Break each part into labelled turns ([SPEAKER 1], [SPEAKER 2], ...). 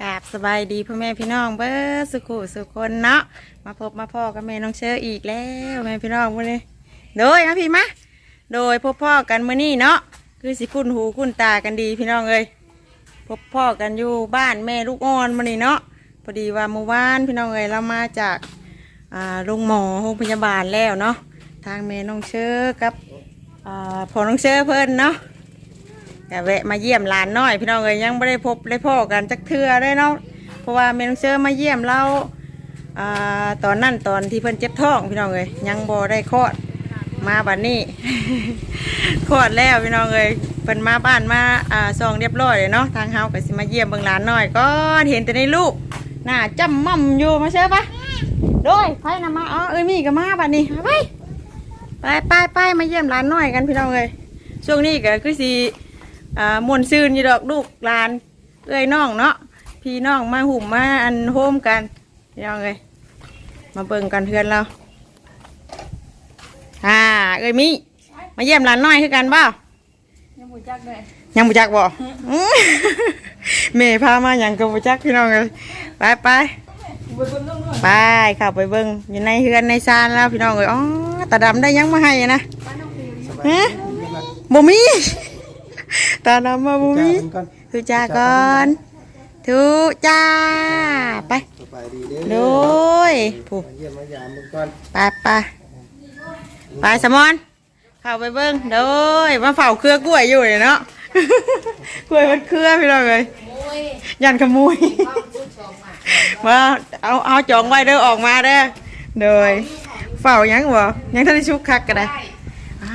[SPEAKER 1] กราบสบายดีพ่อแม่พี่น้องเบิร์สุขุสุคนเนาะมาพบมาพ่อกับแม่น้องเชออีกแล้วแม่พี่น้องวันนี้โดยนะพี่มะโดยพบพ่อกันมื้อนี้เนาะคือสิคุ้นหูคุ้นตากันดีพี่น้องเอ้ยพบพ่อกันอยู่บ้านแม่ลูกอ่อนมื้อนี้เนาะพอดีว่าเมื่อวานพี่น้องเอ้ยเรามาจากโรงหมอโรงพยาบาลแล้วเนาะทางแม่น้องเชอกับอพ่อน้องเชอเพิ่นเนาะ ก็แวะมาเยี่ยมหลานน้อย พี่น้องเอ้ยยังไม่ได้พบได้พ่อกันจักเทื่อได้เนาะเพราะว่าเมนเชอร์มาเยี่ยมเราอ่าตอนนั้นตอนที่เพิ่นเจ็บท้องพี่น้องเอ้ยยังบ่ได้คลอดมาบัดนี้ คลอดแล้วพี่น้องเอ้ยเพิ่นมาบ้านมาอ่าซองเรียบร้อยเลยเนาะทางเฮาก็สิมาเยี่ยมเบิ่งหลานน้อยก็เห็นแต่ในลูกหน้าจำม่อมอยู่มาเชื่อปะโดยไผนำมาอ๋อเอ้ยมีก็มาบัดนี้ไปไปไปไปมาเยี่ยมหลานน้อยกันพี่น้องเอ้ยช่วงนี้ก็คือสิ อ่ามวนซืนอยู่ดอกลูกหลานเอ้ยน้องเนาะพี่น้องมาหุ่มมาอันโฮมกันพี่น้องเลยมาเบิ่งกันเพื่อนเราอ่าเอ้ยมิมาเยี่ยมหลานน้อยคือกันเปล่า
[SPEAKER 2] ยังบ่จักเลย
[SPEAKER 1] ยังบุจักบ่อื้อแม่พามาหยังก็บุจักพี่น้องเลยไปไป
[SPEAKER 2] บ่เบิ่งน้องด้วย
[SPEAKER 1] ไปเข้าไปเบิ่งอยู่ในเฮือนในซานแล้วพี่น้องเลยอ๋อตาดำได้หยังมาให้นะฮะบ่มี ตาดำมาบ่มี
[SPEAKER 3] ก่อน
[SPEAKER 1] ทุจาก่อนทุจ้าไป
[SPEAKER 3] สบายดีเด้
[SPEAKER 1] โด
[SPEAKER 3] อย
[SPEAKER 1] ผู้
[SPEAKER 3] มาเยี่ยมมายามมึงก่อน
[SPEAKER 1] ไปไปไปสมอนเข้าไปเบิ้งโดยมาเฝ้าเครือกล้วยอยู่เลยเนาะกล้วยมันเครือพี่น้องเลยยันขโมยมาเอาเอาจองไว้เด้อออกมาเด้อโดยเฝ้ายังบ่ยังท่านได้ชุกคักกันได้อ่า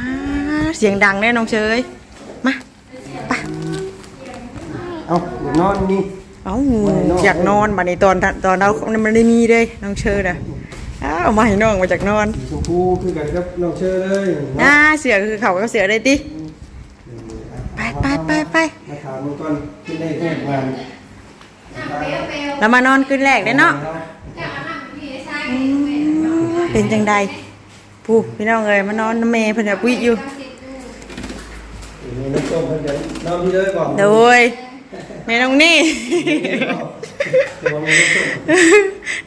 [SPEAKER 1] เสียงดังแน่น้องเชยมาไป
[SPEAKER 3] เอาอย่านอนนี่
[SPEAKER 1] เอ้าอยากนอนบัดนี้ตอนตอนเรามันได้มีเลยน้องเชอร์นะอ้าวเอามาให้น้องมาจากนอน
[SPEAKER 3] ชมพูคือกันกับน้องเชอเลย
[SPEAKER 1] อ่าเสือคือเขาก็เสือได้ติไปไปไปไป
[SPEAKER 3] มาถามมึงก่อนขึ้นได้แค่งาน
[SPEAKER 1] เรามานอนคืนแรกได้เนาะอืมเป็นจังใดผู้พี่น้องเอ้ยมานอนน้ำเมย์เพิ่นแบบวิอยู่
[SPEAKER 3] มีน้องส้มเพิ่นจะนอนพี่เลยก่อน
[SPEAKER 1] โดย แม่น้องนี่
[SPEAKER 3] น้องส้ม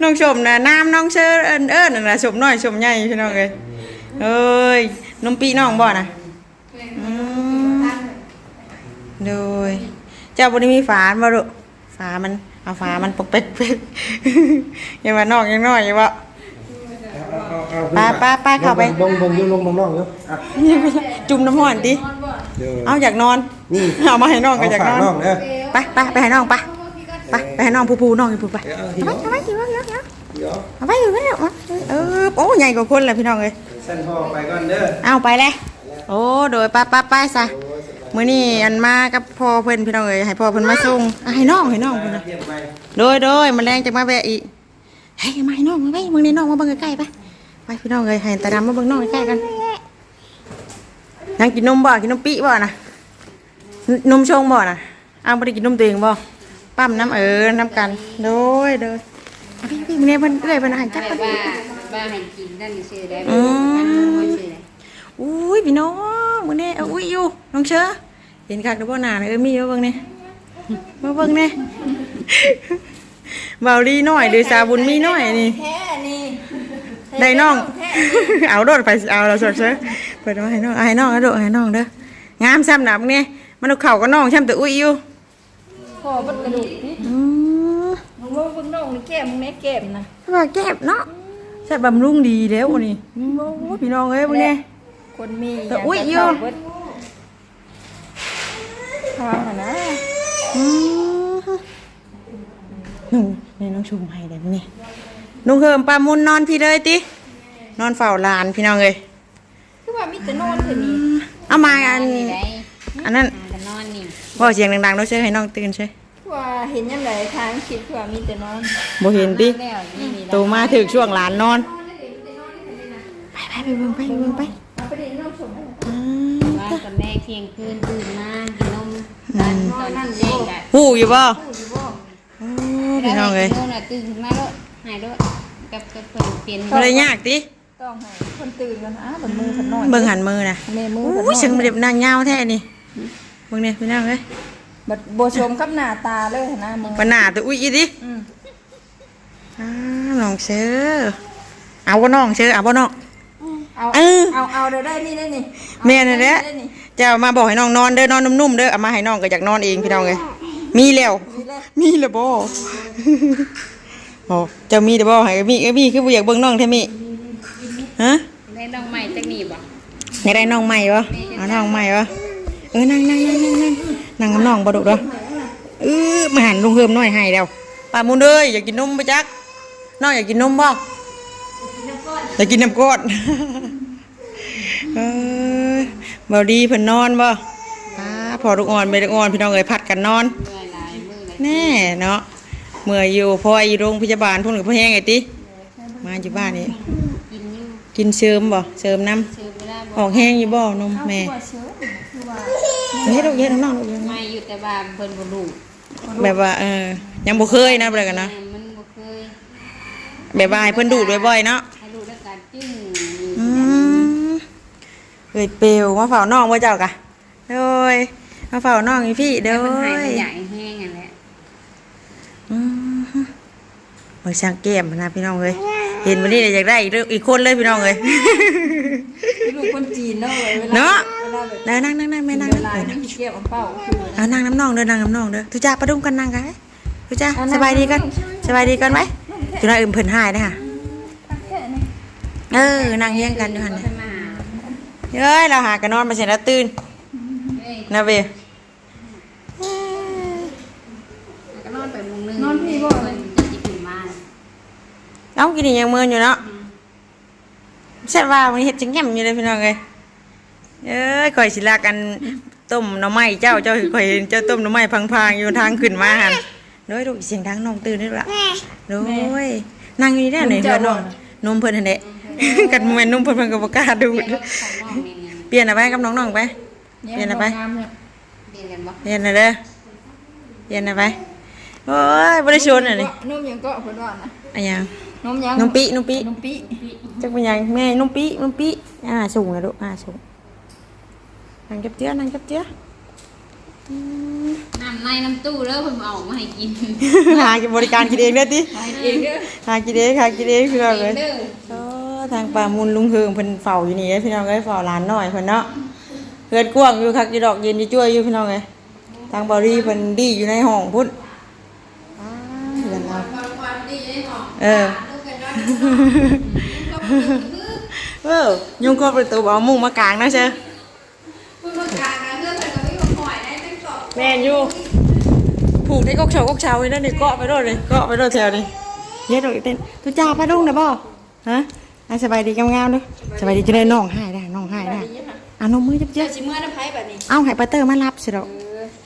[SPEAKER 1] น้องชมนะน้ำน้องเชอร์เอิ้นเอิ้นนั่นนะชมน้อยชมใหญ่พี่น้องเอ้ยเอ้ยนมปีน้องบ่นะอืมโดยเจ้าบ่ได้มีฝาบ่ลูกฝามันเอาฝามันปกเป็ดเป็ดอย่าว่าน้องยังน้อยอย่าว่า
[SPEAKER 3] เอาเอาเอา
[SPEAKER 1] ไปไปไปเข้าไป
[SPEAKER 3] ลงลงอยู่ลงลงน้องอยู่อะ
[SPEAKER 1] จุ่มน้ำห่อนดิ
[SPEAKER 3] เดี๋ยว
[SPEAKER 1] เอาอยากนอน
[SPEAKER 3] นี่
[SPEAKER 1] เอามาให้น้องก็อยากนอน
[SPEAKER 3] เฝน้องเด้อ
[SPEAKER 1] ไปไปไปให้น้องไปไปไปให้น้องผู้ผู้น้องอยู่ผู้ไป
[SPEAKER 3] เดี๋ยวเอา
[SPEAKER 1] เอา
[SPEAKER 3] ที่
[SPEAKER 1] ไว้
[SPEAKER 3] น้อง
[SPEAKER 1] เอาไว้อยู่ไว้อยู่ไว้
[SPEAKER 3] เดี๋ยว
[SPEAKER 1] เอาไว้อยู่ไว้อยู่ไว้เออโอ้ใหญ่กว่าคนเลยพี่น้องเลย
[SPEAKER 3] เส้นพ่อไปก่อนเด้อ
[SPEAKER 1] เอาไปเลยโอ้โดยไปไปไปซะมื้อนี้อันมากับพ่อเพิ่นพี่น้องเอ้ยให้พ่อเพิ่นมาส่งอะให้น้องให้น้องเพิ่นนะ
[SPEAKER 3] เทียบไป
[SPEAKER 1] โดยโดยมันแรงจะมาแวะอีกเฮ้ยมาให้น้องมาไว้มึงนี่น้องมาเบิ่งใกล้ๆไป ไปพี่น้องเอ้ยให้ตาดำมาเบิ่งน้องใกล้ๆกันยังกินนมบ่กินนมปีบ่นะนนมชงบ่นะอ้าวบ่ได้กินนมตัวเองบ่ปั๊มน้ำเออน้ำกันโดยโดยเอาพี่พี่มึงเนี่ยเพิ่นเอ้ยเพิ่นอาหารจับ
[SPEAKER 4] แต่
[SPEAKER 1] เพิ่น
[SPEAKER 4] ว่าว่าให้กินนั่นชื่อได้
[SPEAKER 1] อืม
[SPEAKER 4] อันนี้บ่ชื่อได้
[SPEAKER 1] อุ้ยพี่น้องมึงเนี่ยเอาอุ้ยอยู่น้องเชอเห็นคักเด้อบ่หน้าเออมีมาเบิ่งนี่มาเบิ่งนี่เบาดีหน่อยดือสาบุญมีหน่อยนี่
[SPEAKER 2] แท้นี่
[SPEAKER 1] ได้น้อง เอาโดดไปสิเอาเราสดเชอเปิดมาให้น้องเอาให้น้องเอาโดดให้น้องเด้องามซ้ำหนับเนี่ยมันเอาเข่าก็น้องช้ำแต่อุ้ยอยู่
[SPEAKER 2] พอบัดกระดูกนี่
[SPEAKER 1] อืม
[SPEAKER 2] มึงว่าเบิ่งน้องนี่แก้มมึงแม่แก้มนะ
[SPEAKER 1] ว่าแก็บเนาะใช่บำรุงดีแล้วนี่โอ้ยพี่น้องเอ้ยมึงเนี่ย
[SPEAKER 2] คนมี
[SPEAKER 1] แต่อุ๊ยอยู่
[SPEAKER 2] เบิดทางอะนะ
[SPEAKER 1] อืมนุ่งนี่น้องชุมให้ได้มั้ยนี่ นุ่งเฮิมปลามุนนอนพี่เลยติ นอนเฝ้าหลานพี่น้องเอ้ย
[SPEAKER 2] คือว่ามีแต่นอนเท่านี้
[SPEAKER 1] เอามาอัน
[SPEAKER 4] นี่ได้
[SPEAKER 1] อันนั้น
[SPEAKER 4] หาแต่นอนนี่
[SPEAKER 1] บอกเสียงดังๆเราเชื่อให้น้องตื่นใช่
[SPEAKER 2] คือว่าเห็นยังไงทางคิดคือว่ามีแต่นอน
[SPEAKER 1] บ่เห็นติ
[SPEAKER 4] แล้วนี่นี่
[SPEAKER 1] โตมาถึงช่วงหลานนอน ไปไปไปเบิ่งไปเบิ่งไป
[SPEAKER 2] เอาไปเด็นน้องชม
[SPEAKER 1] อื
[SPEAKER 4] ว่ากับแม่เที่ยงคืนตื่นมากินนมตอนตอนแจ้งกัน
[SPEAKER 1] หูอยู่บ่
[SPEAKER 2] พูดอยู่บ่
[SPEAKER 1] โอ้พี่น้องเอ้ย
[SPEAKER 4] แล้วน่ะตื่นขึ้นมาแล้ว หายแล้วกับกับเพิ่นเปลี่ยน
[SPEAKER 1] บ่ได้ยากติ
[SPEAKER 2] ต้องให้คนตื่นกันนะบัดมือเพิ่นนอน
[SPEAKER 1] เบิ่งหันมือน่ะ
[SPEAKER 2] แม่มือ
[SPEAKER 1] โอ้
[SPEAKER 2] เพิ่นนอน
[SPEAKER 1] ยเสียงมันเด็บนางยาวแท้นี่เบิ่งเนี่ยพี่น้องเอ้ย
[SPEAKER 2] บัดบ่ชมกับหน้าตาเลยนะมึง
[SPEAKER 1] ปนหนาตัวอุ้ยอีดิ
[SPEAKER 2] อืม
[SPEAKER 1] อ้าน้องเชอเอาบ่น้องเชอเอาบ่น้อง
[SPEAKER 2] เอา
[SPEAKER 1] เออ
[SPEAKER 2] เอาเอาเดี๋ยวได้นี่ได้นี่
[SPEAKER 1] แม่นั่นแหละ
[SPEAKER 2] ได้นี่
[SPEAKER 1] จะเอามาบอกให้น้องนอนเด้อนอนนุ่มๆเด้อเอามาให้น้องก็อยากนอนเองพี่น้องเลยมีแล้ว มีแล้วบ่ โอ้เจะมีแต่บ่ให้มีเอ้ยมีคือบ่อยากเบิ่งน้องแท้มีฮะ
[SPEAKER 4] ได้ดอกไม้จักหนีบ่
[SPEAKER 1] อยากได้น้องใหม่บ่เอาน้องใหม่บ่เออนั่งนั่งนั่งนั่งนั่งนั่งกับน้องบ่ดุเด้อเออมาหันลุงเฮิมน้อยให้แล้วป้ามุนเอ้ยอยากกินนมบ่จักน้องอยากกินนมบ่อยากกินน้ำก้อนเออบ่ดีเพิ่นนอนบ่ป้าพอลูกอ่อนไปลูกอ่อนพี่น้องเอ้ยพัดกันนอน
[SPEAKER 4] เมื่อยหลายมื้อเลย
[SPEAKER 1] แน่เนาะ เมื่อยอยู่พออยู่โรงพยาบาลพุ่นกับพ่อแห้งไงติมาอยู่บ้านนี่
[SPEAKER 4] กินอยู่
[SPEAKER 1] กินเสริมบ่เสริมน้
[SPEAKER 4] ซื้อเวลาำบ่
[SPEAKER 1] ออกแห้งอยู่บ่นมแม่
[SPEAKER 2] ตัวเชื้อคือว่า
[SPEAKER 1] เฮ็ดลูกเฮ็ดน้องๆลูกเฮ็ด
[SPEAKER 4] ไม่อยู่แต่ว่าเพิ่นบ่รู้
[SPEAKER 1] แบบว่าเออยังบ่เคยนะแบบกันนะ
[SPEAKER 4] แม่มันบ่เคย
[SPEAKER 1] แบบว่าให้เพิ่นดูดบ่อยๆเนาะ
[SPEAKER 4] ให้รู้ด้วยการจึ้ง
[SPEAKER 1] อืมเอ้ยเปลวมาเฝ้าน้องบ่เจ้ากะโดยมาเฝ้าน้องอีพี่เด้
[SPEAKER 4] แล้
[SPEAKER 1] อ
[SPEAKER 4] วมันหายมันใหญ่แห้ง อันแหละ
[SPEAKER 1] อืมเบิ่งช่างแก้มนะพี่น้องเอ้ยเห็นวันนี้เลยอยากได้อีกเรื่องอีกคนเลยพี่น้องเอ้ย
[SPEAKER 2] ลูกคนจีนเนาะเวลา
[SPEAKER 1] เนาะ
[SPEAKER 2] เวลาแบบ
[SPEAKER 1] ได้นั่งนั่งนั่งแม่นั่ง
[SPEAKER 2] เว
[SPEAKER 1] นั่ง
[SPEAKER 2] ลา
[SPEAKER 1] เลย
[SPEAKER 2] นี่
[SPEAKER 1] นะ
[SPEAKER 2] เกี่ยวกับเป้าคือ
[SPEAKER 1] เอานั่งน้ำนองเด้อนั่งน้ำนองเด้อทุจ้าประดุมกันนั่งกันไหมทุจ้า
[SPEAKER 2] เอานั่ง
[SPEAKER 1] สบายดีกัน
[SPEAKER 2] นั่งช่วย
[SPEAKER 1] สบายดีกันไหมจุน่าอื่นเพิ่นหายนะค่ะ
[SPEAKER 2] แค่นี้
[SPEAKER 1] เออนั่งเฮียงกันอยู่หัน
[SPEAKER 4] เพิ่นมาหา
[SPEAKER 1] เอ้ยเราหากันนอนมาเสร็จแล้วตื่น
[SPEAKER 4] เอ้ย
[SPEAKER 1] นะเบ
[SPEAKER 4] ก็นอนไปมุ งนึง
[SPEAKER 2] นอนพี่บ่
[SPEAKER 4] เพิ่นจะสิขึ้นมา
[SPEAKER 1] เอ้ากินอีหยังเมินอยู่เนาะเช็ดว่าวันนี้เฮ็ดจังแง่มอยู่เลยพี่น้องเอ้ยเอ้ยข่อยสิลากันต้มหน่อไม้เจ้าเจ้าข่อยเห็นเจ้าต้มหน่อไม้พังๆอยู่ทางขึ้นมาหันโดยลูกเสียงดังน้องตื่นนี่ละโดยนั่งอยู่นี่ได้ไหนเฮือนน้องนมเพิ่นหั่นแหละกันแม่นนมเพิ่นเพิ่นก็บ่กล้าดูดเปลี่ยนอะไรกับน้องๆไปเปลี่ยนอะไร
[SPEAKER 2] งาม
[SPEAKER 4] เรียนกันบ่
[SPEAKER 1] เปลี่ยนอะไรเด้อเปลี่ยนอะไร โอ้ยบริชนอะนี่
[SPEAKER 2] นมยังก็เพิ่นว่านะ
[SPEAKER 1] อะหยัง
[SPEAKER 2] นมยัง
[SPEAKER 1] นุ่มปีนุ่มปี
[SPEAKER 2] นมปี
[SPEAKER 1] จักเป็นหยังแม่นุ่มปีนุ่มปีอ่าสูงนะลูกอ่าสูงนั่งจับเจื้อนั่งจับเจื้อ
[SPEAKER 4] น้ำในน้ำตู้เด้อเพิ่นเอามาให้กิน
[SPEAKER 1] หาบริการกินเองเด้อติ
[SPEAKER 2] เองเด้อ
[SPEAKER 1] หากินเองหากินเองพี่น้องเลย
[SPEAKER 4] เด้อ
[SPEAKER 1] โอ้ทางป่ามุนลุงเฮิงเพิ่นเฝ้าอยู่นี่เด้อพี่น้องเอ้ยเฝ้าหลานน้อยเพิ่นเนาะเฮือนกว้างอยู่คักอยู่ดอกเย็นอยู่จ้วยอยู่พี่น้องเอ้ยทางบริเพิ่นดีอยู่ในห้องพุ่นอ่าเฮือนเรา เออเออยุงก็ประตูเอามุ้งมากลางนะเชอแม่นอยู่ผูกในกกเฉากกเฉาไว้นั่นนี่เกาะไปโดดเลยเกาะไปโดดแถวนี่เย็ดโดดอีกเต้นตุจ้าป้าดุ้งนะบ่ฮะอะสบายดีงามๆเด้วยสบายดีจะได้น้องหายได้น้องหายได้อะนมมือจับเจ้า
[SPEAKER 2] สิเมื่อน้ำไผบัดนี้
[SPEAKER 1] เอาให้ป้าเตอร์มารับสิดอก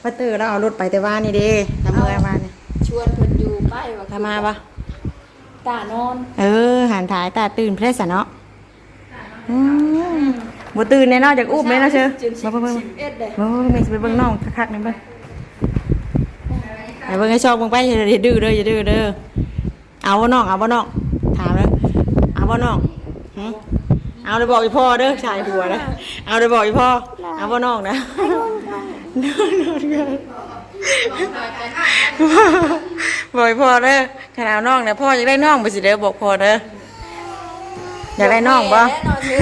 [SPEAKER 1] ป้าเตอร์แล้วเอารถไปแต่ว่านี่เด้ทำเมื่อวานนี่
[SPEAKER 2] ชวนเพิ่นอยู่ป้ายว่า
[SPEAKER 1] ทำมาปะ
[SPEAKER 2] ตานอน
[SPEAKER 1] เออหันถ่ายตาตื่นเพลสอะเนาะอืมบ่ตื่นแน่เนอนจากอุ้มเลยเนาะเชอ
[SPEAKER 2] จน
[SPEAKER 1] มาเบิ่งเบิ่ง
[SPEAKER 2] เอ็ดเด้
[SPEAKER 1] เบิ่งเบิ่งแม่สิไปเบิ่งน้องคักๆนี่เบิ่งไปเบิ่งให้ชอบเบิ่งไปอย่าดื้อเด้ออย่าดื้อเด้อเอาบ่น้องเอาบ่น้องถามเลยเอาบ่น้องหึเอาได้บอกอีพ่อเด้อชายหัวนะเอาได้บอกอีพ่อเอาบ่น้องนะบอก อีพ่อเด้อขนาดน้องเนี่ยพ่ออยากได้น้องไปสิเด้อบอกพ่อเด้ออยากได้น้องบ่
[SPEAKER 2] แน่นอนเชื่อ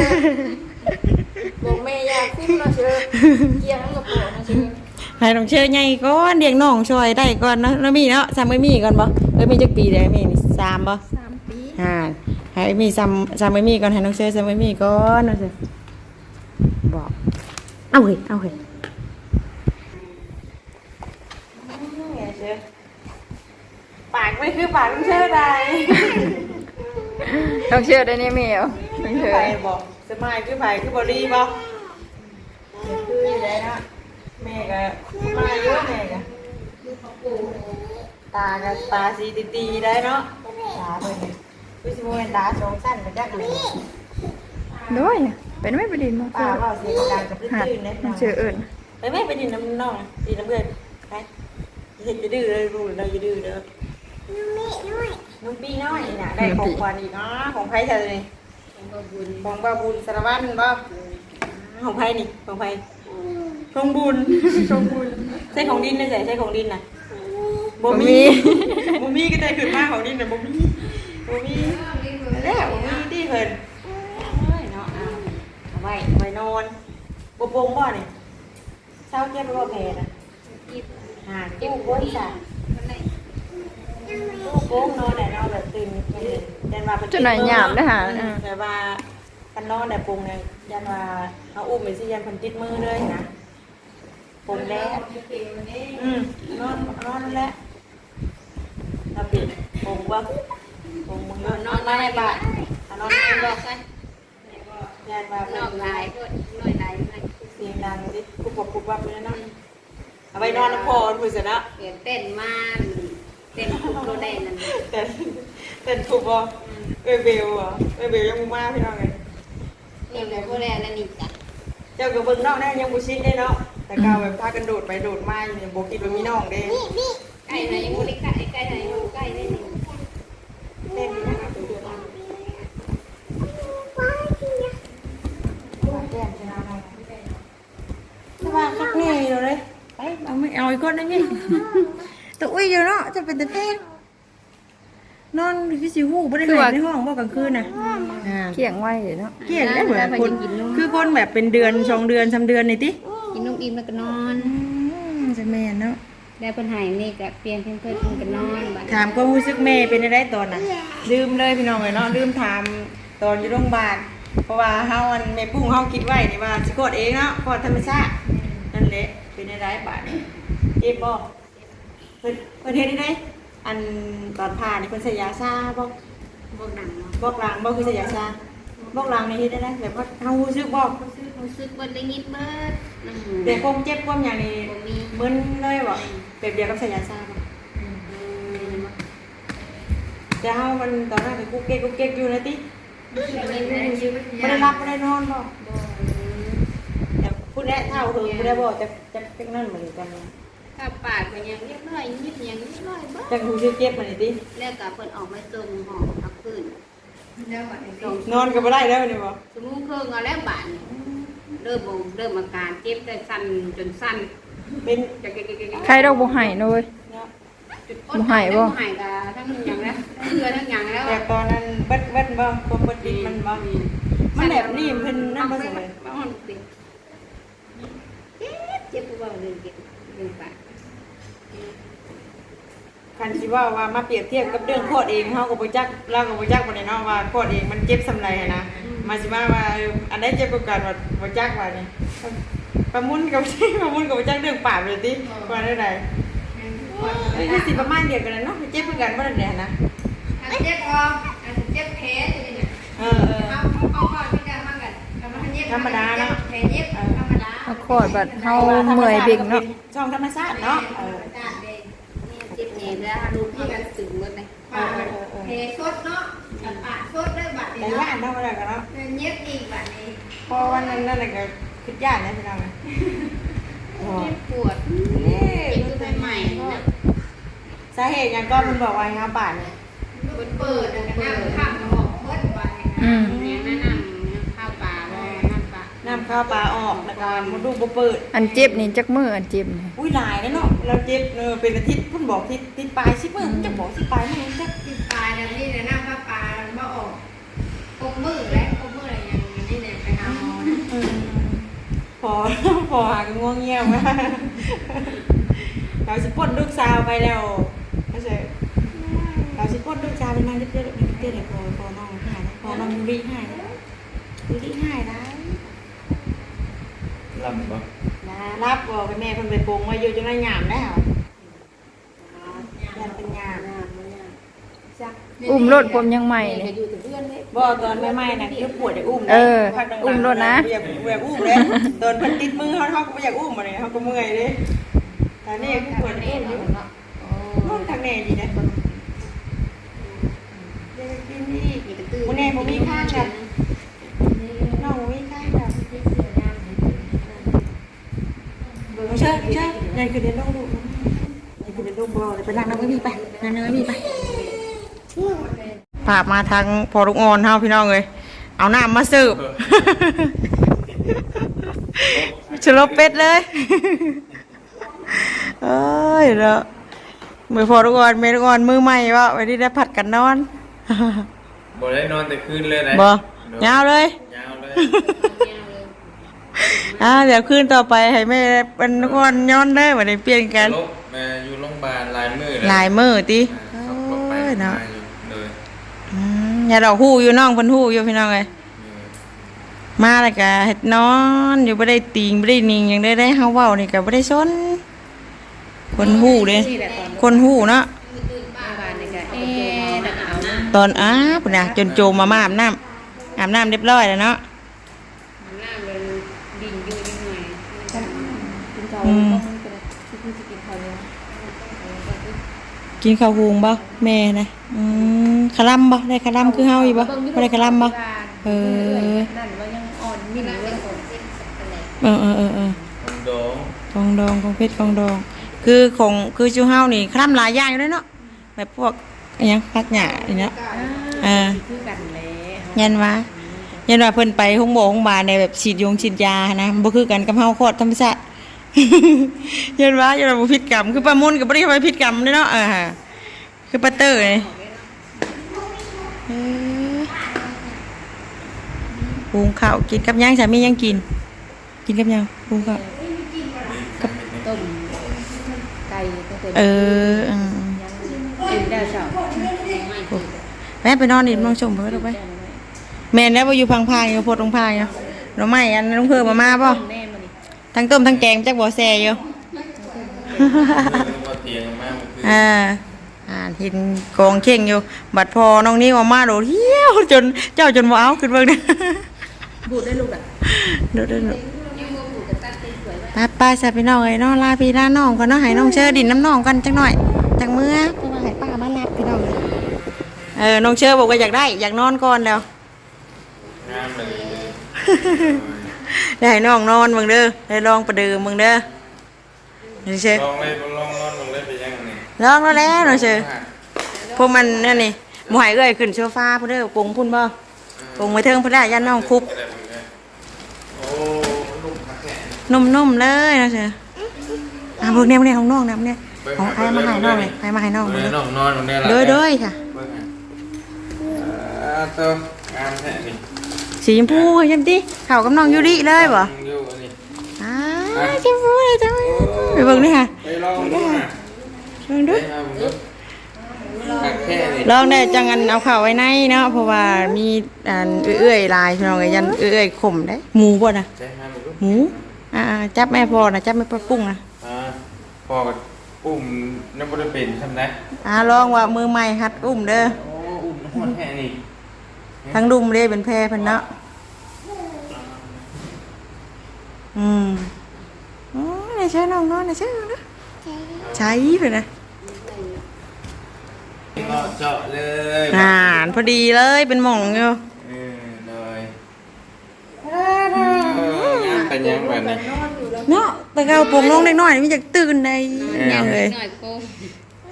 [SPEAKER 2] บอกแม่อยากขึ้นมาเชื่อเกี่ยงกับพ่อนะเชื่อ
[SPEAKER 1] ให้น้องเชื่อใหญ่ก่อนเลี้ยงน้องช่วยได้ก่อนเนาะแล้วมีเนาะซ้ำไม่มีก่อนบ่เอ้ยมีจักปีได้มีนี่สามบ่
[SPEAKER 2] สามปี
[SPEAKER 1] อ่าให้มีซ้ำซ้ำไม่มีก่อนให้น้องเชื่อซ้ำไม่มีก่อนน้องเชื่อบอกเอาเฮ้ยเอาเฮ้ย ปากไม่คือปากน้องเชื่อได้
[SPEAKER 2] ต้องเชื่อได้เนี่ยแมวต้อง
[SPEAKER 1] คือ
[SPEAKER 2] เชื่อ
[SPEAKER 1] ไผบอกสมัยคือไผคือบอดี้บ่คืออยู่ได้เนาะแม่ก็มาเยอะแม่ก็ตากับตาสีตีๆได้เนาะตาเพิ่นนี่คือสิบ่แม่นตาสองสั้นก็จักเลย
[SPEAKER 2] ด้วยเป็นไม่ประดินมา
[SPEAKER 1] ป้า
[SPEAKER 2] เชื่อ
[SPEAKER 1] ว่าเสียงดังกับ
[SPEAKER 2] หัด
[SPEAKER 1] ตื้นๆเด้
[SPEAKER 2] มันเชื่อเอิญ
[SPEAKER 1] ไปแม่ไปดินน้ำน้องดินน้ำเพื่อนไปเห็นจะดื้อเลยรู้เราจะดื้อเด้อ นุ่มปีน้อยน่ะได้ของขวัญอีกอ๋อของไผเธอนี่
[SPEAKER 4] ของบ่บุญ
[SPEAKER 1] ของบ้าบุญสารวัตรบ่ของไผนี่ของไผทงบุญทงบุญใช่ของดินนะใส่ใช่ของดินนะบ่มีบ่มีก็ได้ขึ้นมาของดินน่ะบ่มีบ่มีแล้วบ่มีที่เพิ่นเอ้ยเนาะเอาเอาไว้เอาไว้นอนบ่โปร่งบ่นี่เช้าเจ็บบ่แผลน่ะหาเจ็บบ่จ้ะ โป้งนอนได้เนาะแบบตื่นยันว่าเป็
[SPEAKER 2] จนหน่อยหยาบได้อหาอ่า
[SPEAKER 1] แต่ว่ากันนอนแต่ปรุงเนี่ยยันว่าเอาอุ้มไปสิยันเพันติดมือเลยนะปรุงแล้ว อืมนอนนอนนั่นแหละเราปิดปรุงว่าปรุงมือนอนมาในบ้านเอานอนในบ้านยันว่า
[SPEAKER 4] นอกลายก็น้อยลายมัน
[SPEAKER 1] เสียงดังดิกุบกกุบวับเลยนะเอาไปนอนน้ำพอมือเสร็จแล้ว
[SPEAKER 4] เปลี่ยนเต้นมา เต้นคุกโดได้นั่น
[SPEAKER 1] แต่แต่ถูกบ่เอเบลอะเอเบลยังมุมาพี่น้องไง
[SPEAKER 4] นี่แบบพวกแรกแล้วนี่จ้ะ
[SPEAKER 1] เจ้ากับเบิ่งน้องได้ยังบ่ชินได้เนาะแต่ก้าวแบบพากันโดดไปโดดมาอยู่นี่บ่คิดว่ามีน้องเด้
[SPEAKER 4] ไก่ไหนยังไม่ได้ไก่ไก่ไหนยังไก่ได้นี่
[SPEAKER 1] เต้นอยู่นะครับดูๆว่าแก้มชนะได้สบายคักแน่อยู่เลยไปเอาไม่เอาอีกคนนึงนี่ ตัวอุ้ยอยู่เนาะจะเป็นตะแพงนอนพี่สิฮู้บ่ได้ไหนในห้องบ่กลางคืนน่ะอ่า
[SPEAKER 2] เกี่ยงไว้เนาะ
[SPEAKER 1] เกลียดได้เหมือนคนคือคนแบบเป็นเดือนสองเดือนสามเดือนนี่ติ
[SPEAKER 4] กินนมอิ่มแล้วก็นอน
[SPEAKER 1] จะแม่นเนาะ
[SPEAKER 4] แล้วเพิ่นหายนี่ก็เปลี่ยนเพิ่นเพิ่นกินก็นอนบัด
[SPEAKER 1] ถามก็รู้สึกแม่เป็นอะไรตอนน่ะลืมเลยพี่น้องเลยเนาะลืมถามตอนอยู่โรงพยาบาลเพราะว่าเฮาอันแม่ปุ้งเฮาคิดไว้นี่ว่าสิกดเองเนาะกดธรรมชาตินั่นแหละเป็นอะไรบาดนี้เจ็บบ่ เพิ่นเพิ่นเฮ็ดได้ไดอันตอนผ่านี่เพิ่นใส่ยาชาบ่
[SPEAKER 4] พวกหนังเนาะ
[SPEAKER 1] บอกหลังบ่คือใส่ยาชาบอกหลังนี่เฮ็ดได้ไดแบบว่าเฮารู้สึกบ่
[SPEAKER 4] รู้สึกว่าได้ยินเบิดน้ำหู
[SPEAKER 1] แต่ความเจ็บความหยังนี่
[SPEAKER 4] บ่มี
[SPEAKER 1] มึนเลยบ่แบบเดียวกับใส่ยาชาบ่จะเฮามันตอนนั้นก็กุ๊กเก๊กกุ๊กเก๊กอยู่นะติไม่ได้รับไม่ได้นอนบ่แต่พูดได้เท่าถึงไม่ได้บ่จะจะเป็นนั่นเหมือนกัน
[SPEAKER 4] ถ้าปากก็ยังเรียบร้อยยิบยังเรียบร้อยเบิด
[SPEAKER 1] จะหูชื่อเก็บมันนี่ติ
[SPEAKER 4] แล้วก็เพิ่นออกมาส่งหอพักคืนแล้วบัดนี้ส่ง
[SPEAKER 1] นอนก็บ่ได้แล้วนี่บ่
[SPEAKER 4] สมมุติเครื่องเอาแล้วบาดนี่เริ่มบ่เริ่มอาการเจ็บแต่สั่นจนสั่น
[SPEAKER 1] เป็น
[SPEAKER 4] จะเกะๆๆ
[SPEAKER 2] ใครเราบ่ให้เนาะเว้ย
[SPEAKER 1] เนาะ
[SPEAKER 4] จุด
[SPEAKER 2] บ่หายบ่
[SPEAKER 4] หายก็ทั้งอย่างแล้วทั้งเรือทั้งอย่างแล้ว
[SPEAKER 1] แต่ตอนนั้นเบิดเบิดบ่บ่เบิดดิมันบ่มันแบบนี้เพิ่นนั่นบ่
[SPEAKER 4] บ่
[SPEAKER 1] ใช่
[SPEAKER 4] ใช่
[SPEAKER 1] เลย
[SPEAKER 4] บ่มันติเจ็บเจ็บบ่เลยเจ็บเป็นปาก
[SPEAKER 1] คันสิว่าว่ามาเปรียบเทียบกับเรื่องโคตรเองเฮาก็บ่จักเราก็บ่จักบ่ได้เนาะว่าโคตรเองมันเจ็บสำไรหั้นนะมาสิมาว่าเอออันใดเจ็บกว่ากันว่าบ่จักว่านี่ประมุนกับประมุนกับบ่จักเรื่องปากเลยติว่าได้ไดเอ้ยนี่สิประมาณเดียวกันนะเนาะเจ็บเหมือนกันบ่ได้แน่นะ
[SPEAKER 4] อันเจ็บคออันเจ็บแผลตัวนี้น่ะ
[SPEAKER 1] เออเออ
[SPEAKER 4] เอาเอาก่อนที่จะมากันแล้วมันเจ็บ
[SPEAKER 1] ธรรมดาเนาะ
[SPEAKER 4] แผลเจ็บธรรมดา
[SPEAKER 2] มาคลอดบัดเฮาเมื่อยเบ่งเนาะ
[SPEAKER 1] ช่องธรรมชาติเนาะ
[SPEAKER 4] หนแล้วดูพี่กันสึงหมดเลย
[SPEAKER 1] เออเออเออ
[SPEAKER 4] เพสดเนาะกับปากสดด้วยบัดนี้
[SPEAKER 1] แต่
[SPEAKER 4] เนาะ
[SPEAKER 1] ย่านเนาะบ่ได้กันเนาะ
[SPEAKER 4] เย็บอีกบัดนี้
[SPEAKER 1] เพราะวันนั้นนั่นน่ะก็คิดย่านนะพี่น้องนะโอ้
[SPEAKER 4] เจ็บปวด
[SPEAKER 1] นี่
[SPEAKER 4] เจ็บตัวใหม่นะ
[SPEAKER 1] สาเหตุหยังก็เพิ่นบอกว่าให้เฮาป่านนี่
[SPEAKER 4] มันเปิดแล้วก็น้ำข้ามออกเบิดบัดนี้
[SPEAKER 2] อืม
[SPEAKER 4] เนี่ยนั่นน้ำข้าวปลาบ่น้ำปลา
[SPEAKER 1] น้ำข้าวปลาออกแล้วก็มดลูกบ่เปิด
[SPEAKER 2] อันเจ็บนี่จักมืออันเจ็บนี่
[SPEAKER 1] อุ้ยหลายแล้วเนาะเราเจ็บเออเป็นอาทิตย์เพิ่นบอกทิศทิศปลายสิมื้อจะบอกสิปลายมื้อจัก
[SPEAKER 4] ที่ปลาเนี่ยนี่เนี่ยน้ำข้าวปลาบ่ออกกบมือแล้วกบมืออะไรอย่างนี้เนี่ยไปหาหมอนะ
[SPEAKER 1] อืมพอพอหาก็ง่วงเงียบมากเราสิพ่นลูกสาวไปแล้วไม่ใช่เราสิพ่นลูกสาวไปนั่งเด็ดๆเด็ดๆเลยพอพอน้องหายนะพอน้องยูริหายนะยู ริหายได้
[SPEAKER 3] รับบ่
[SPEAKER 1] นะรับบอกไปแม่เพิ่นไปปรุงมาอยู่จังได๋หยามแล้วยันเป็นหยามจัก
[SPEAKER 2] อุ้มรถผมยังใหม่นี่
[SPEAKER 4] อยู่แต่เพื่อนเลย
[SPEAKER 1] บ่ตอนใหม่ๆน่ะคือปวดได้อุ้มนะ
[SPEAKER 2] เออ
[SPEAKER 1] พักหลังๆ
[SPEAKER 2] อุ้มรถนะ
[SPEAKER 1] บ่อยากบ่อยากอุ้มเลยตอนเพิ่นติดมือเฮาเฮาก็บ่อยากอุ้มมาเลยเฮาก็เมื่อยเด้แต่นี่คือปวดได้อุ้มอยู่นอนทางแหน่ดีนะเดี๋ยวกินนี่วันนี้ผมมีข้างแบบน้องมีข้างแบบ เชิญเชิญยายคือเดินลงดูยายคือเดินลงบ่เลไปนั่งนั่งไม่มีไปนั่งนั่งไม่มีไปพามาทางพอลูกอ่อนเฮาพี่น้องเลยเอาน้ำมาสิร์ฟชลบเป็ดเลยเอ้ยเนาะมือพอทุกคนเมทุกคนมือใหม่วะวันนี้ได้ผัดกันนอน
[SPEAKER 3] บ่ได้นอนแต่คืนเลยนะ
[SPEAKER 1] บ่ยาวเลย
[SPEAKER 3] ยาวเลย
[SPEAKER 1] อ่าเดี๋ยวคืนต่อไปให้แม่เป็นทุกคนย้อนได้วันนี้เปลี่ยนกัน
[SPEAKER 3] ลบมาอยู่โรงพยาบาลหลายมื้อเลย
[SPEAKER 1] หลายมือติ
[SPEAKER 3] อ่า
[SPEAKER 1] โอ้
[SPEAKER 3] ขับรถไป
[SPEAKER 1] ยเนาะ
[SPEAKER 3] มาอยู่เลย
[SPEAKER 1] อืมอย่าดอกหู้อยู่น้องเพิ่นหู้อยู่พี่น้องเอ้ย
[SPEAKER 3] เออ
[SPEAKER 1] มาแล้วก็เฮ็ดนอนอยู่บ่ได้ติงบ่ได้นิ่งหยังได้ได้เฮาเว้านี่ก็บ่ได้สนคนหู้เด้
[SPEAKER 4] นี่แหละตอน
[SPEAKER 1] คนหู้เนาะ
[SPEAKER 4] ป้าบ้านนี่ก็เอ๊ะดักเอานะ
[SPEAKER 1] ตอนอ้าพุ่นน่ะจนโจมมามาอาบน้ำอาบน้ำเรียบร้อยแล้วเนาะ
[SPEAKER 4] น้ำมันดิ่งอยู่นิดหน่อย
[SPEAKER 2] กินข้าว
[SPEAKER 1] อืม
[SPEAKER 2] ต้องเป็นที่พี่จะกินข้าวเนี่ย
[SPEAKER 1] กินข้าวหุงบ่แม่นะอืมคลำบ่ได้คลำคือเฮาอีบ่บ่ได้คลำบ่เออ
[SPEAKER 2] นั่นว่ายังอ่อนมิ่นอยู่เลย
[SPEAKER 1] เออเออเออเออ
[SPEAKER 3] มันโดง
[SPEAKER 1] กองดองกองเพชรกองดอง คือของคือจูเฮานี่คลำหลายอย่างอยู่เลยเนาะแบบพวกอิหยังพักหญ้าอีเนาะอ่า
[SPEAKER 2] คือกันแหละ
[SPEAKER 1] ยันว่ายันว่าเพิ่นไปห้องหมอห้องบาลในแบบฉีดยงฉีดยานะบ่คือกันกับเฮาโคตรธรรมชาติ ยันว่ายันว่าบ่ผิดกรรม คือประมุนก็บ่ได้ไปผิดกรรมเด้เนาะเออฮะคือปาเตอร์นี่เออหุงข้าวกินกับหยังสามียังกิน กินกับหยังหุงข้าว
[SPEAKER 2] ต้มไก่ตั้งแต่
[SPEAKER 1] เอออืม
[SPEAKER 2] กินได้เช้า
[SPEAKER 1] แม่ไปนอนดิมองชมไปลูกไปแม่นแล้วบ่อยู่พังๆอยู่โพดตรงพางอยู่หน่อไม้อันน้องเพิ่มมามาบ่
[SPEAKER 2] แม่มันนี่
[SPEAKER 1] ทั้งต้มทั้งแกงจักบ่แซ่อยู่
[SPEAKER 3] ก็เตียงมากคือ
[SPEAKER 1] อ่าอ่าทินกองเข่งอยู่ บัดพอน้องนี่ออกมาโดดเหี้ยวจนเจ้าจนบ่เอาขึ้นเบิ่งเด้อ
[SPEAKER 2] บูดได้ลูกอะ
[SPEAKER 1] โดดเด้อไปไปๆซะพี่น้องเอ้ยเนาะลาพี่ลาน้องก่อนเนาะให้น้องเชิญดินน้ำน้องกันจักหน่อยจักมื้อเพราะว่าให้ป้ามารับพี่น้องเอ้ยเออน้องเชิญบอกว่าอยากได้ อยากนอนก่อนแล้ว
[SPEAKER 3] งามเลย
[SPEAKER 1] ได้ให้น้องนอนเบิ่งเด้อได้ลองประเดิมเบิ่งเด้อเดี๋ยวเชิญ
[SPEAKER 3] ลองเลยลองนอนลองเลยไปยังไง
[SPEAKER 1] ลองแล้วแหล้วน้องเชิญพวกมันนั่นนี่หมวยเอ้ยขึ้นโซฟาพุ่นเด้อปรุงพุ่นบ่ปรุงไว้เทิงพุ่นได้ยันน้องคุบ
[SPEAKER 3] โอ้ลูกมาแค่
[SPEAKER 1] นุ่มๆเลยนะเชียวอะพวกเนี้ยพวกเนี้ยของน้องนะพวกเนี้ยของใครมาให้น้องเลยใครมาให้น้อง
[SPEAKER 3] เล
[SPEAKER 1] เลยย
[SPEAKER 3] น้องนอนตรงนี้แหละ
[SPEAKER 1] โดยโดยค่ะ
[SPEAKER 3] เบิ่งอะอ่าตัวงามแท้นี่
[SPEAKER 1] สีชมพูเห็นดิเข้ากับน้องยูริเลยบ่
[SPEAKER 3] อยู่อันนี้
[SPEAKER 1] อ่าชมพูเลยจ้าไปเบิ่งดิค่ะ
[SPEAKER 3] ไปลองดูนะ
[SPEAKER 1] เบิ่ง
[SPEAKER 3] ไป
[SPEAKER 1] ดู
[SPEAKER 3] เอาดูตักแค่นี้
[SPEAKER 1] ลองได้จังอันเอาเข้าไว้ในเนาะเพราะว่ามีอันเอื้อยๆลายพี่น้องเอ้ยยันเอื้อยๆข่มได้หมูบ่น่ะ
[SPEAKER 3] ใช่ไหมดู
[SPEAKER 1] หมูอ่าๆจับแม่พอนะจับแม่ปลาปุ้งนะ
[SPEAKER 3] อ่าพอกับปุ่มน้ำบริเป็นทำได้
[SPEAKER 1] อ่าลองว่ามือใหม่หัดอุ้มเด้อ
[SPEAKER 3] โอ้อุ่มน้ำมันแค่นี้
[SPEAKER 1] ทั้งดุมเลยเป็นแพรเพิ่นเนาะอืมอ๋อไหนใช้น้องนอนไหนใช้น้องนะใช้เพิ่นนะ
[SPEAKER 3] เจาะเจาะเลย
[SPEAKER 1] อ่านพอดีเลยเป็นหม่องอยู่
[SPEAKER 3] เออเลยเอองามเป็นยังแบบนี้
[SPEAKER 1] เนาะแต่เกาปลุงน้องเล็กน้อยนี่มันอยากตื่นได้ยังเลย
[SPEAKER 4] หน่อยโกง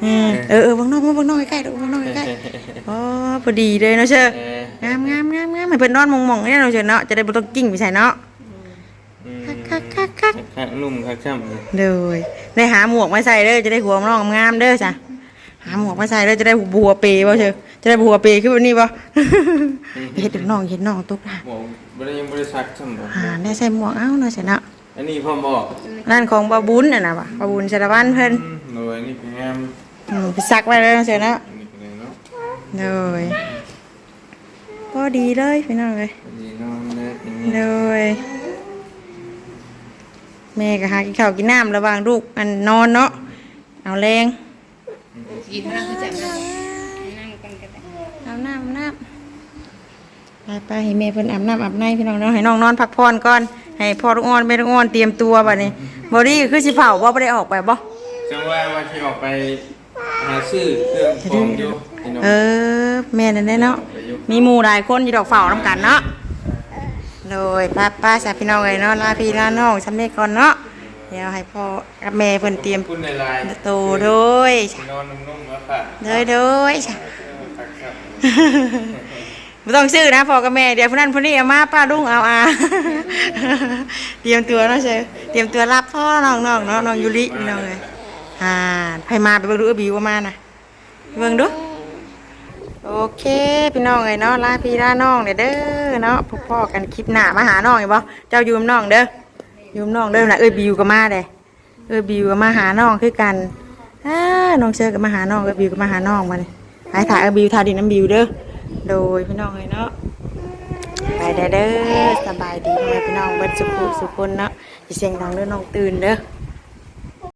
[SPEAKER 1] อืมเออเออวางน้องวางน้องใกล้ๆดูวางน้องใกล้ๆอ๋อพอดีเลยเนาะเชื่อ
[SPEAKER 3] เออ งา
[SPEAKER 1] มงามงามงามให้เพิ่นนอนมองๆเนี่ยเราะเชื่อเนาะจะได้บ่ต้องกิ้งไปใส่เนาะ
[SPEAKER 3] อืม
[SPEAKER 1] คักคักคัก
[SPEAKER 3] คักนุ่มคักช่ำเลย
[SPEAKER 1] เลยได้หาหมวกมาใส่เด้อจะได้หัวน้องงามๆเด้อจ้ะหาหมวกมาใส่เด้อจะได้บัวเปย์บ่เชื่อจะได้บัวเปย์ขึ้นแบบนี้บ่เฮ็ดน้องเฮ็ดน้องตกละ
[SPEAKER 3] หมอบ่ได้ยังบ่ได้ซักช่ำบ่
[SPEAKER 1] หาได้ใส่หมวกเอ้าเนาะเสียเนาะ
[SPEAKER 3] อันนี้พ่อบอก
[SPEAKER 1] ร้านของบาบุญน่ะนะว่ะบาบุญสารวัตรเพิ่น
[SPEAKER 3] อืมหน่วยนี่เป็นงาม
[SPEAKER 1] อืมไปซักไว้เลยเนาะเสียเนาะ
[SPEAKER 3] อันนี้เป็นไงเนาะ
[SPEAKER 1] เลย พอดีเลยพี่น้องเลย
[SPEAKER 3] อันนี้นอนเลยเป็นไง
[SPEAKER 1] เลย แม่ก็หากินข้าวกินน้ำระหว่างลูกอันนอนเนาะเอาแรง
[SPEAKER 4] กินนั่งคือจับนั่งนั่งกันกัน
[SPEAKER 1] เอาน้ำเอาน้ำไปไปให้แม่เพิ่นอาบน้ำอาบในพี่น้องเนาะให้น้องนอนพักผ่อนก่อนให้พ่อลูกอ่อนแม่ลูกอ่อนเตรียมตัวบัดนี้บอดี้คือสิเผาบ่บ่ได้ออกไปบ่
[SPEAKER 3] จังว่าว่าที่ออกไปหาซื้อเครื่องของอยู่พี่น้อง
[SPEAKER 1] เออ แม่นั่นแหละเนาะ มีหมู่หลายคนอยู่ดอกเฝ้านํกันเนาะโดยป้าป้าสาพี่น้องเอ้ยเนาะลาพี่ลาน้องสำเร็จก่อนเนาะเดี๋ยวให้พ่อกับแม่เพิ่นเตรียม
[SPEAKER 3] คุณในไลน์
[SPEAKER 1] โตโดย
[SPEAKER 3] นอนนุ่มๆแล้วค่ะ
[SPEAKER 1] โดยโดยจ้ะ
[SPEAKER 3] คักช่ำ
[SPEAKER 1] โไม่ต้องซื้อนะพ่อกับแม่เดี๋ยวพนนั้นพนนี้เอามาป้าดุ้งเอาอาเตรียมตัวเนาะเชฟเตรียมตัวรับพ่อน้องน้องเนาะน้องยูริพี่น้องเลยอ่าให้มาไปเบิ่งดูเออบิวว่ามานะไปเบิ่งดู โอเค พี่น้องเลยเนาะลาพี่ลาน้องเด้อเด้อเนาะพบพ่อกันคลิปหน้ามาหาน้องอีกบ่เจ้ายู่กับน้องเด้อยู่กับน้องเด้อนะเอ้ยบิวก็มาเด้เอ้ยบิวก็มาหาน้องคือกันอ่าน้องเชอก็มาหาน้องเอ้ยบิวก็มาหาน้องมาเลยหายถ่ายเอ้ยบิวทายดินน้ำบิวเด้อโดยพี่น้องเลยเนาะไปเด้อสบายดีพ่อแม่พี่น้องเบิดสุขสุขคนเนาะอย่าเสียงดังเด้อน้องตื่นเด้อ